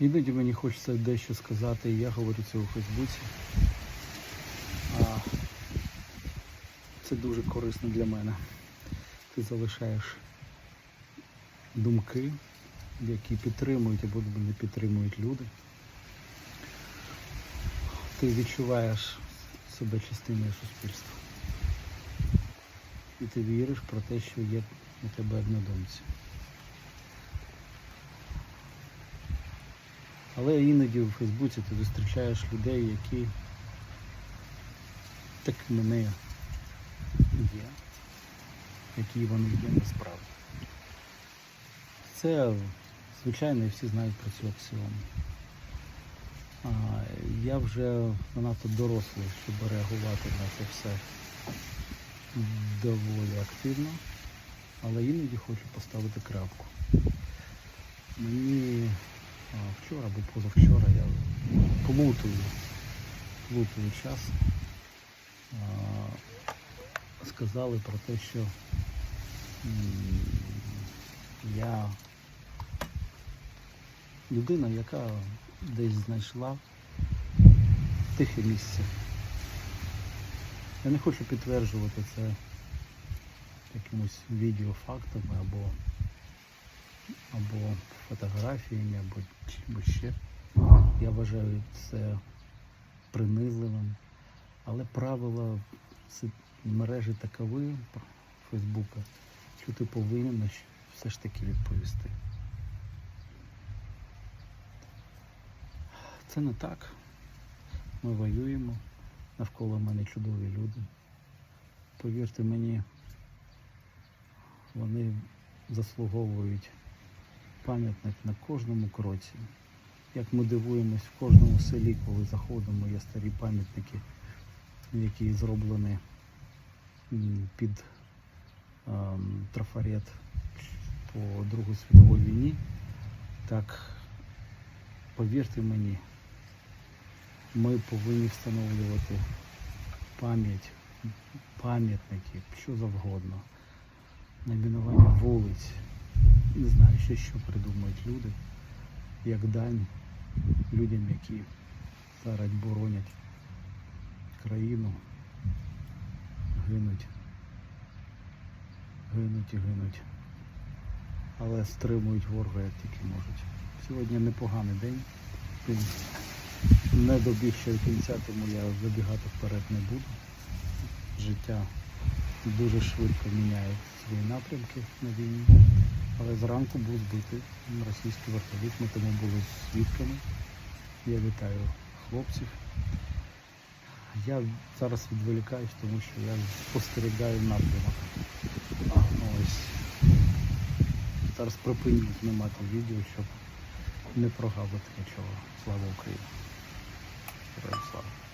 Іноді мені хочеться дещо сказати, і я говорю це у Фейсбуці. А, це дуже корисно для мене. Ти залишаєш думки, які підтримують або не підтримують люди. Ти відчуваєш себе частиною суспільства. І ти віриш про те, що є у тебе однодумці. Але іноді у Фейсбуці ти зустрічаєш людей, які такими не є, які вони є насправді. Це звичайно і всі знають про цю аксіому. Я вже занадто дорослий, щоб реагувати на це все доволі активно, але іноді хочу поставити крапку. Мені вчора або позавчора я плутаю, плутаю час. Сказали про те, що я людина, яка десь знайшла тихе місце. Я не хочу підтверджувати це якимось відеофактами або, фотографіями, або ще. Я вважаю це принизливим. Але правила мережі такові Фейсбука, що ти повинен все ж таки відповісти. Це не так. Ми воюємо. Навколо мене чудові люди. Повірте мені, вони заслуговують пам'ятник на кожному кроці. Як ми дивуємось в кожному селі, коли заходимо, є старі пам'ятники, які зроблені під ем, трафарет по Другій світовій війні. Так, повірте мені, ми повинні встановлювати пам'ять, пам'ятники, що завгодно, найменування вулиць, не знаю, ще що придумають люди, як дань людям, які зараз боронять країну, гинуть, гинуть і гинуть, але стримують ворога як тільки можуть. Сьогодні непоганий день. Він не добіг ще кінця, тому я забігати вперед не буду. Життя дуже швидко міняє свої напрямки на війні. Але зранку був збитий російський вертоліт, ми тому були свідками. Я вітаю хлопців. Я зараз відволікаюсь, тому що я спостерігаю напрямок. А, ось. Зараз припиню знімати відео, щоб не прогавити нічого. Слава Україні! Героям слава!